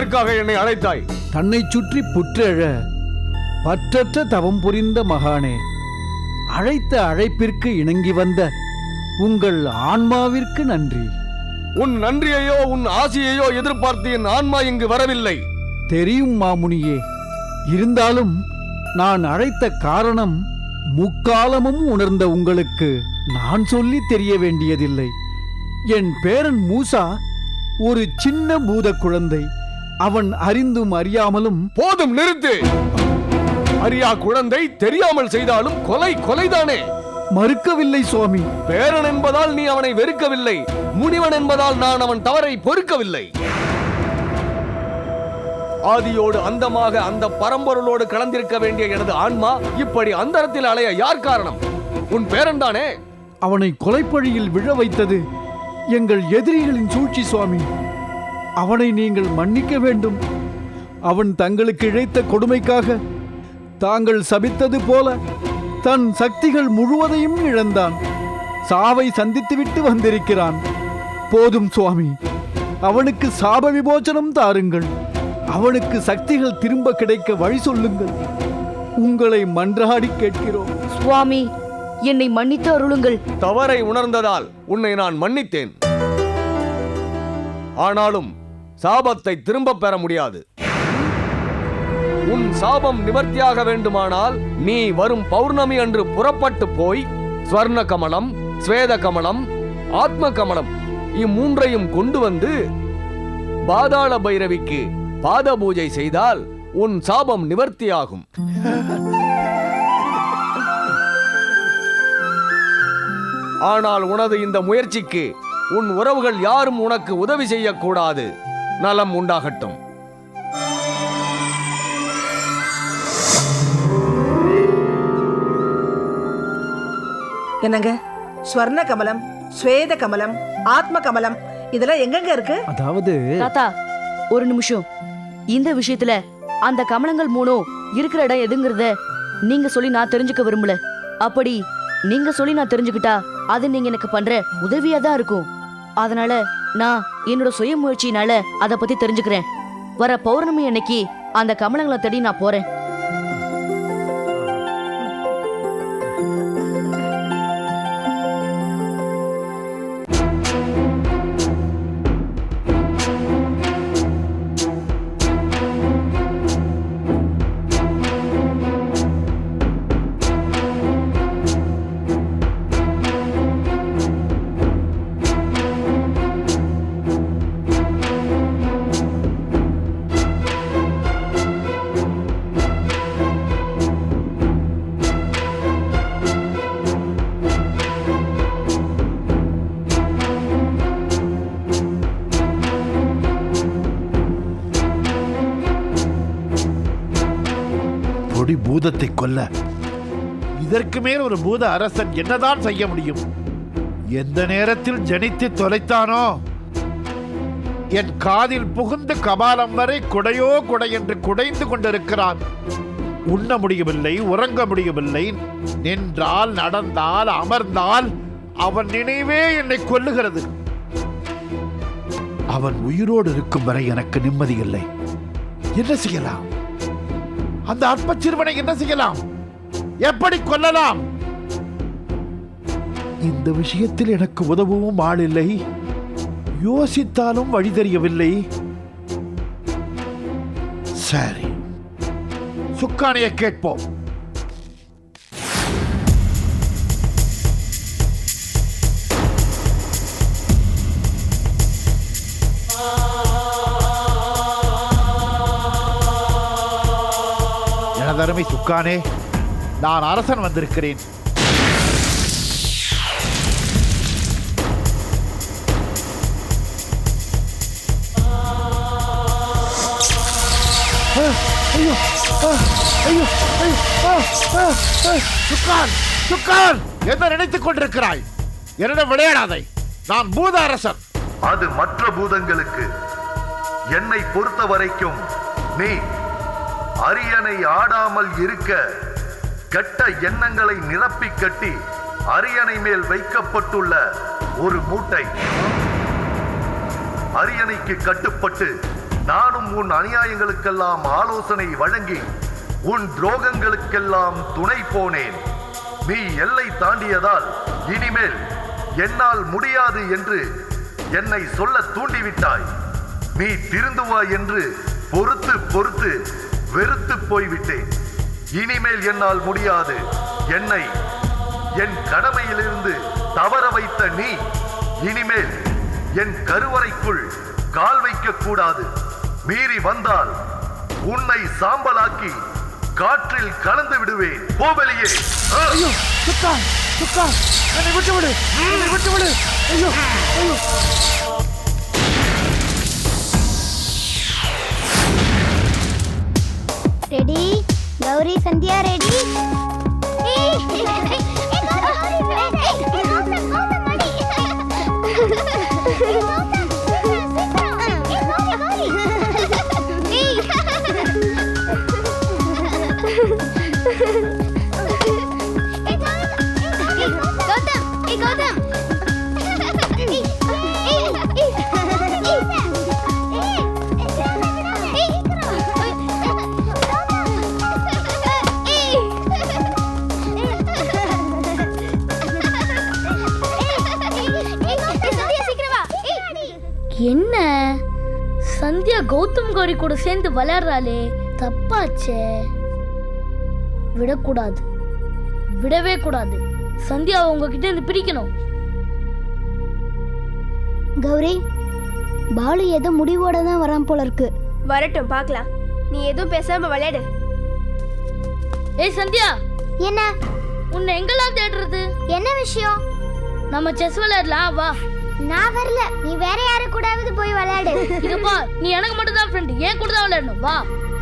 எதற்காக என்னை அழைத்தாய்? தன்னைச் சுற்றி புற்றெழ பற்றற்ற தவம் புரிந்த மகானே அழைத்த அழைப்பிற்கு இணங்கி வந்த உங்கள் ஆன்மாவிற்கு நன்றி. உன் நன்றியையோ உன் ஆசையையோ எதிர்பார்த்து என் ஆன்மா இங்கு வரவில்லை. தெரியும் மாமுனியே இருந்தாலும் நான் அழைத்த காரணம் முக்காலமும் உணர்ந்த உங்களுக்கு நான் சொல்லி தெரிய வேண்டியதில்லை. என் பேரன் மூசா ஒரு சின்ன பூத குழந்தை அவன் அறிந்தும் அறியாமலும் போதும் நிறுத்து. அரியா குழந்தை தெரியாமல் செய்தாலும் கொலை கொலைதானே. மறுக்கவில்லை சுவாமி. பேரன் என்பதால் நீ அவனை வெறுக்கவில்லை. முனிவன் என்பதால் நான் அவன் தவறை பொறுக்கவில்லை. ஆதியோடு அந்தமாக அந்த பரம்பொருளோடு கலந்திருக்க வேண்டிய எனது ஆன்மா இப்படி அந்தரத்தில் அலைய யார் காரணம்? உன் பேரன் தானே? அவனை கொலைப்பழியில் விழ வைத்தது எங்கள் எதிரிகளின் சூழ்ச்சி சுவாமி. அவனை நீங்கள் மன்னிக்க வேண்டும். அவன் தங்களுக்கு இழைத்த கொடுமைக்காக தாங்கள் சபித்தது போல தன் சக்திகள் முழுவதையும் இழந்தான். சாவை சந்தித்துவிட்டு வந்திருக்கிறான். போதும் சுவாமி. அவனுக்கு சாப விமோசனம் தாருங்கள். அவனுக்கு சக்திகள் திரும்ப கிடைக்க வழி சொல்லுங்கள். உங்களை மன்றாடி கேட்கிறோம். சுவாமி என்னை மன்னித்து அருளுங்கள். தவறை உணர்ந்ததால் உன்னை நான் மன்னித்தேன். ஆனாலும் சாபத்தை திரும்ப பெற முடியாது. உன் சாபம் நிவர்த்தியாக வேண்டுமானால் நீ வரும் பௌர்ணமி அன்று புறப்பட்டு போய் ஸ்வர்ண கமலம் ஸ்வேத கமலம் ஆத்ம கமலம் இம்மூன்றையும் கொண்டு வந்து பாதாள பைரவிக்கு பாத பூஜை செய்தால் உன் சாபம் நிவர்த்தியாகும். ஆனால் உனது இந்த முயற்சிக்கு உன் உறவுகள் யாரும் உனக்கு உதவி செய்யக்கூடாது. நலம் உண்டாகட்டும். என்னங்க? ஸ்வர்ண கமலம் ஸ்வேத கமலம் ஆத்ம கமலம் இதெல்லாம் எங்கெங்க இருக்கு? அதாவது தாத்தா ஒரு நிமிஷம். இந்த விஷயத்துல அந்த கமலங்கள் மூணும் இருக்கிற இடம் எதுங்கிறத நீங்க சொல்லி நான் தெரிஞ்சுக்க விரும்பல. அப்படி நீங்க சொல்லி நான் தெரிஞ்சுக்கிட்டா அது நீங்க எனக்கு பண்ற உதவியா தான் இருக்கும். அதனால நான் என்னோட சுய முயற்சியினால அதை பத்தி தெரிஞ்சுக்கிறேன். வர பௌர்ணமி அன்னைக்கு அந்த கமலங்களை தேடி நான் போறேன். பூதத்தை கொல்ல. இதற்கு மேல் ஒரு பூத அரசன் என்னதான் செய்ய முடியும்? எந்த நேரத்தில் ஜனித்து தொலைத்தானோ? என் காதில் புகுந்து கபாலம் வரை குடையோ குடை என்று குடைந்து கொண்டிருக்கிறான். உண்ண முடியவில்லை உறங்க முடியவில்லை. நின்றால் நடந்தால் அமர்ந்தால் அவன் நினைவே என்னை கொல்லுகிறது. அவன் உயிரோடு இருக்கும் வரை எனக்கு நிம்மதி இல்லை. என்ன செய்யலாம்? அந்த அற்ப சிறுவனை என்ன செய்யலாம்? எப்படி கொல்லலாம்? இந்த விஷயத்தில் எனக்கு உதவவும் ஆள் இல்லை. யோசித்தாலும் வழி தெரியவில்லை. சரி. சுக்கானையை கேட்போம். எனதருமை சுக்கானே நான் அரசன் வந்திருக்கிறேன். ஆ, ஐயோ, ஆ, ஐயோ, சுக்கான் சுக்கான்! என்ன நினைத்துக் கொண்டிருக்கிறாய்? என்னிடம் விளையாடாதே நான் பூத அரசன். அது மற்ற பூதங்களுக்கு என்னை பொறுத்த வரைக்கும் நீ அரியணை ஆடாமல் இருக்க கெட்ட எண்ணங்களை நிரப்பி கட்டி அரியணை மேல் வைக்கப்பட்டுள்ள ஒரு மூட்டை. அரியணைக்கு கட்டுப்பட்டு நானும் உன் அநியாயங்களுக்கெல்லாம் ஆலோசனை வழங்கி உன் துரோகங்களுக்கெல்லாம் துணை போனேன். நீ எல்லை தாண்டியதால் இனிமேல் என்னால் முடியாது என்று என்னை சொல்ல தூண்டிவிட்டாய். நீ திருந்துவாய் என்று பொறுத்து பொறுத்து வெறுத்து போய்விட்டேன். இனிமேல் என்னால் முடியாது. என்னை என் கடமையிலிருந்து தவற வைத்த நீ இனிமேல் என் கருவறைக்குள் கால் வைக்க கூடாது. மீறி வந்தால் உன்னை சாம்பலாக்கி காற்றில் கலந்து விடுவேன். போ ஆ! சுக்கா என்னை விட்டு விடு என்னை விட்டு விடு ஐயோ ஐயோ. சந்தியா ரெடி கௌரி கூட சேர்ந்து விளையாடுறாளே தப்பாச்சே. விடக்கூடாது. விடவே கூடாது. சந்தியாவை உங்ககிட்ட இருந்து பிரிக்கணும். கௌரி பாலு ஏதோ முடிவோட தான் வரான் போல இருக்கு. வரட்டும் பார்க்கலாம். நீ எதுவும் பேசாம விளையாடு. ஏய் சந்தியா! என்ன? உன்னை எங்கெல்லாம் தேடுறது? என்ன விஷயம்? நம்ம செஸ் விளையாடலாம் வா. நான் வரல. நீ வேற யாரு கூடவாவது போய் விளையாடு. பார் நீ எனக்கு மட்டும் தான் ஃப்ரெண்ட் ஏன் கூட தான் விளையாடணும். வா.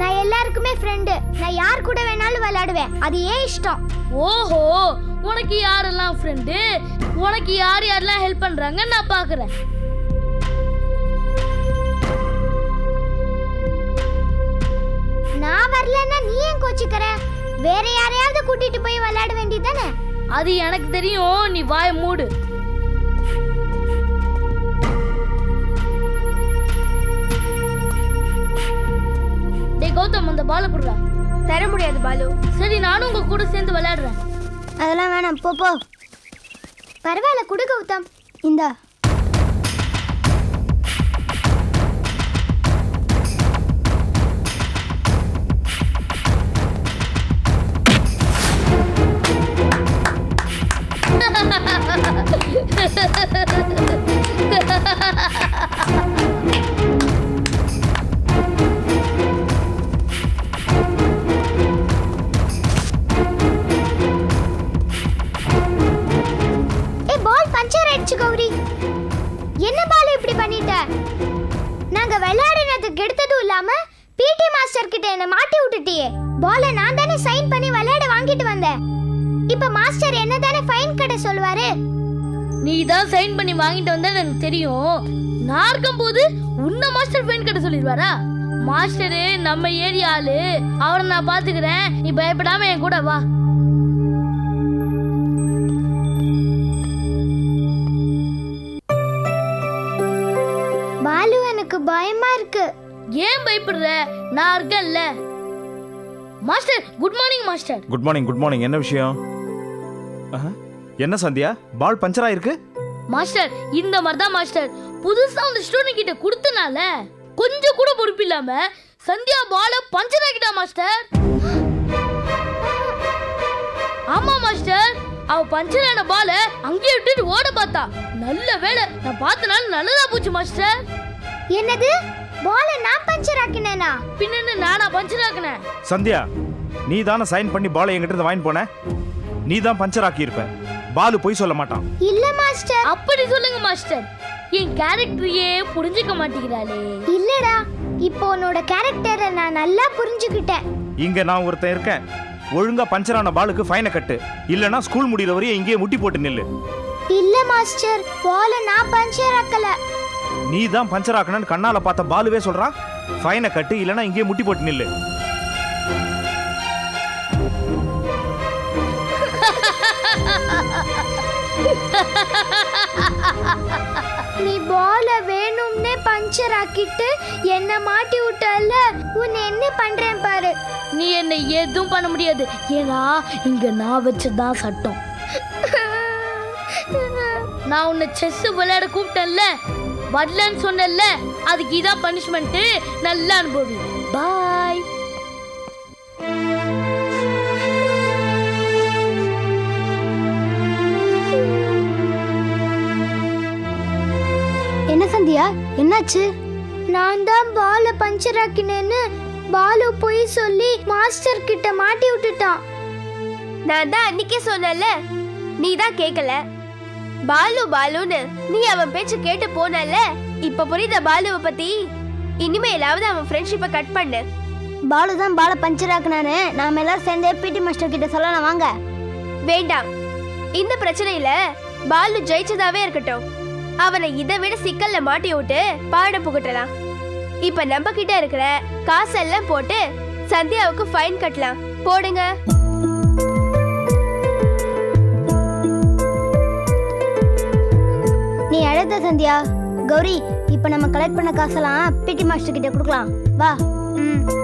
நான் எல்லாருக்குமே ஃப்ரெண்டு நான் யார் கூட வேணாலும் விளையாடுவேன். அது ஏன் இஷ்டம்? ஓஹோ உனக்கு யாரெல்லாம் ஃப்ரெண்டு உனக்கு யார் யாரெல்லாம் ஹெல்ப் பண்றாங்க நான் பாக்குறேன். நான் வரலன்னா நீ ஏன் கோச்சிக்கிற? வேற யாரையாவது கூட்டிட்டு போய் விளையாட வேண்டியதானே அது எனக்கு தெரியும். நீ வாய மூடு. கௌதம் அந்த பால குடுறா. தர முடியாது பாலு. சரி நானும் உங்க கூட சேர்ந்து விளையாடுறேன். அதெல்லாம் வேணாம். போ போ. பரவாயில்ல குடு கௌதம். இந்தா. நாங்க விளையாடினதுக்கு எடுத்ததும் இல்லாம பிடி மாஸ்டர் கிட்ட என்ன மாட்டி விட்டுட்டியே. பால நான் தானே சைன் பண்ணி விளையாட வாங்கிட்டு வந்தேன். இப்ப மாஸ்டர் என்ன தானே ஃபைன் கட்ட சொல்வாரு? நீ தான் சைன் பண்ணி வாங்கிட்டு வந்தா எனக்கு தெரியும். நான் இருக்கும்போது உன்ன மாஸ்டர் ஃபைன் கட்ட சொல்லிடுவாரா? மாஸ்டரு நம்ம ஏரியா ஆளு. அவரை நான் பாத்துக்கிறேன் நீ பயப்படாம என் கூட வா. எனக்கு பயமா இருக்கு. ஏன் பயப்படுற? நான் இருக்கேன்ல. Master good morning master. Good morning good morning என்ன விஷயம்? என்ன சந்தியா? பால் பஞ்சர் ஆயிருக்கு? மாஸ்டர் இந்த மாதிரி தான் மாஸ்டர். புதுசா அந்த ஸ்டூடெண்ட் கிட்ட கொடுத்தனால கொஞ்சம் கூட பொறுப்பு இல்லாம சந்தியா பால பஞ்சர் ஆக்கிட்டா மாஸ்டர். ஆமா மாஸ்டர். அவ பஞ்சர் ஆன பால அங்கேயே விட்டுட்டு ஓட பார்த்தா. நல்ல வேளை நான் பார்த்தனால நல்லதா போச்சு மாஸ்டர். என்னது? பாலை நான் பஞ்சர் ஆக்கினேனா? பின்னன்னு நானா பஞ்சர் ஆக்கினேன் சந்தியா நீ தானே சைன் பண்ணி பாலை என்கிட்ட இருந்து வாங்கி போன? நீ தான் பஞ்சர் ஆக்கியிருப்ப. பாலு பொய் சொல்ல மாட்டான். இல்ல மாஸ்டர் அப்படி சொல்லுங்க மாஸ்டர் என் கேரக்டரையே புரிஞ்சுக்க மாட்டேங்கிறாளே. இல்லடா இப்போ உன்னோட கேரக்டரை நான் நல்லா புரிஞ்சுக்கிட்டேன். இங்க நான் ஒருத்தன் இருக்கேன். ஒழுங்கா பஞ்சர் ஆன பாலுக்கு ஃபைனை கட்டு. இல்லனா ஸ்கூல் முடியிற வரையும் இங்கேயே முட்டி போட்டு நில்லு. இல்ல மாஸ்டர் பாலை நான் பஞ்சர் ஆக்கல. நீ தான் பஞ்சர் ஆக்கணும்னு கண்ணால பார்த்த பாலுவே சொல்றான். ஃபைனை கட்டு இல்லனா இங்கேயே முட்டி போட்டு நில்லு. நீ பால வேணும்னே பஞ்சர் பஞ்சர் ஆக்கிட்டு என்ன மாட்டி விட்டல உன்னை என்ன பண்றேன் பாரு. நீ என்னை எதுவும் பண்ண முடியாது. ஏன்னா இங்க நான் வச்சதான் சட்டம். நான் உன்னை செஸ் விளையாட கூப்பிட்டேன்ல. வரலன்னு சொன்னேன்ல அதுக்கு இதான் பனிஷ்மெண்ட் நல்லா அனுபவி. பாய் என்ன சந்தியா? என்னாச்சு? நான் தான் பால பஞ்சர் ஆக்கினேன்னு பாலு போய் சொல்லி மாஸ்டர் கிட்ட மாட்டி விட்டுட்டான். நான் தான் அன்னைக்கே சொன்னல நீ தான் கேட்கல பாலு பாலுன்னு. நீ அவன் பேச்சு கேட்டு போனல இப்ப புரியுத பாலுவை பத்தி? இனிமேலாவது அவன் ஃப்ரெண்ட்ஷிப்பை கட் பண்ணு. பாலு தான் பால பஞ்சர் ஆக்கினானு. நாம எல்லாரும் சேர்ந்து பிடி மாஸ்டர் கிட்ட சொல்லலாம் வாங்க. வேண்டாம். இந்த பிரச்சனையில பாலு ஜெயிச்சதாவே இருக்கட்டும். அவனை இதை விட சிக்கல்ல மாட்டி விட்டு பாடம் புகட்டலாம். இப்ப நம்ம கிட்ட இருக்கிற காசெல்லாம் போட்டு சந்தியாவுக்கு ஃபைன் கட்டலாம். போடுங்க. நீ சந்தியா. கௌரி இப்ப நம்ம கலெக்ட் பண்ண காசெல்லாம் பிடி மாஸ்டர் கிட்ட கொடுக்கலாம். வா. ம்.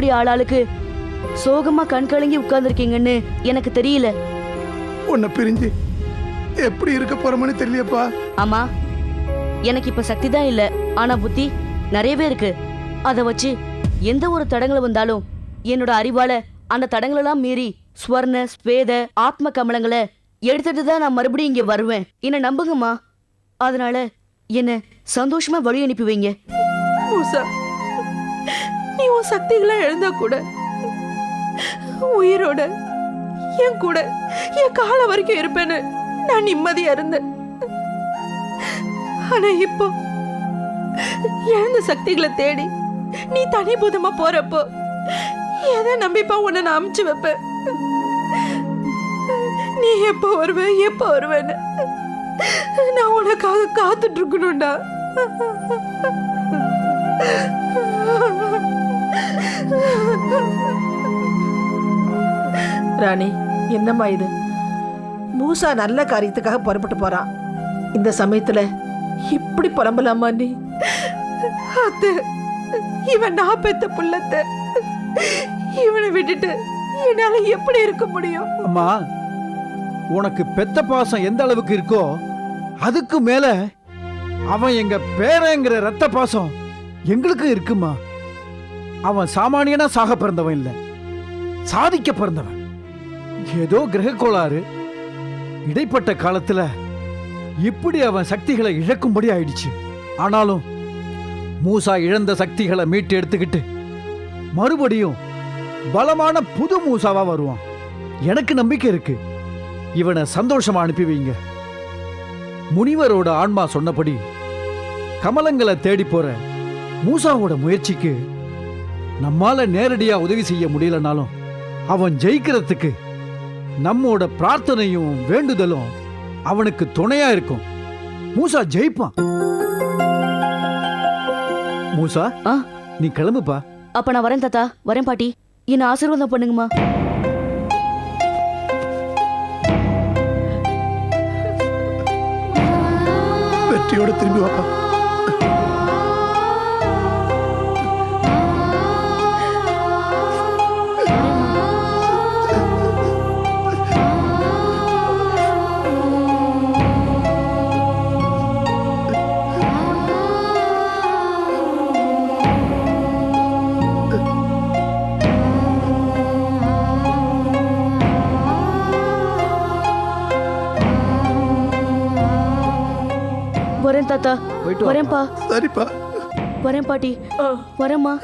இப்படி ஆளாளுக்கு சோகமா கண் கலங்கி உட்கார்ந்துருக்கீங்கன்னு எனக்கு தெரியல. உன்னை பிரிஞ்சு எப்படி இருக்க போறோம்னு தெரியலையப்பா. ஆமா எனக்கு இப்ப சக்தி தான் இல்ல. ஆனா புத்தி நிறையவே இருக்கு. அத வச்சு எந்த ஒரு தடங்கள் வந்தாலும் என்னோட அறிவால அந்த தடங்களெல்லாம் மீறி ஸ்வர்ண ஸ்வேத ஆத்ம கமலங்களை எடுத்துட்டு தான் நான் மறுபடியும் இங்க வருவேன். என்ன நம்புங்கம்மா. அதனால என்ன சந்தோஷமா வழி அனுப்பி வைங்க. நீ உன் சக்திகளை எழுந்தா கூட உயிரோட என் கூட என் காலம் வரைக்கும் இருப்பேன்னு நான் நிம்மதியா இருந்தேன். ஆனா இப்போ இழந்த சக்திகளை தேடி நீ தனி பூதமா போறப்போ எதை நம்பிப்பா உன்னை நான் அமுச்சு வைப்பேன்? நீ எப்போ வருவ எப்போ வருவேன்னு நான் உனக்காக காத்துட்டு இருக்கணும்டா. ராணி என்னம்மா இது? மூசா நல்ல காரியத்துக்காக புறப்பட்டு போறான். இந்த சமயத்துல இப்படி புலம்பலாமா நீ? அத்தை இவன் நான் பெத்த புள்ளத்த. இவனை விட்டுட்டு என்னால எப்படி இருக்க முடியும்? அம்மா உனக்கு பெத்த பாசம் எந்த அளவுக்கு இருக்கோ அதுக்கு மேல அவன் எங்க பேரங்கிற ரத்த பாசம் எங்களுக்கு இருக்குமா? அவன் சாமானியனா சாக பிறந்தவன் இல்ல. சாதிக்க பிறந்தவன். ஏதோ கிரக கோளாறு. இடைப்பட்ட காலத்துல இப்படி அவன் சக்திகளை இழக்கும்படி ஆயிடுச்சு. ஆனாலும் மூசா இழந்த சக்திகளை மீட்டு எடுத்துக்கிட்டு மறுபடியும் பலமான புது மூசாவா வருவான். எனக்கு நம்பிக்கை இருக்கு. இவனை சந்தோஷமா அனுப்பி வைங்க. முனிவரோட ஆன்மா சொன்னபடி கமலங்களை தேடி போற மூசாவோட முயற்சிக்கு நம்மால நேரடியா உதவி செய்ய முடியலனாலும் அவன் ஜெயிக்கிறதுக்கு நம்மோட பிரார்த்தனையும் வேண்டுதலும் அவனுக்கு துணையா இருக்கும். மூசா ஜெயிப்பான். மூசா ஆ? நீ கிளம்புப்பா. அப்ப நான் வரேன் தாத்தா. வரேன் பாட்டி. என்ன ஆசீர்வாதம் பண்ணுங்கம்மா. வெற்றியோட திரும்பி வாப்பா. தாத்தா. வரேன்ப்பா. சரிப்பா. வரேன் பாட்டி. வரேம்மா.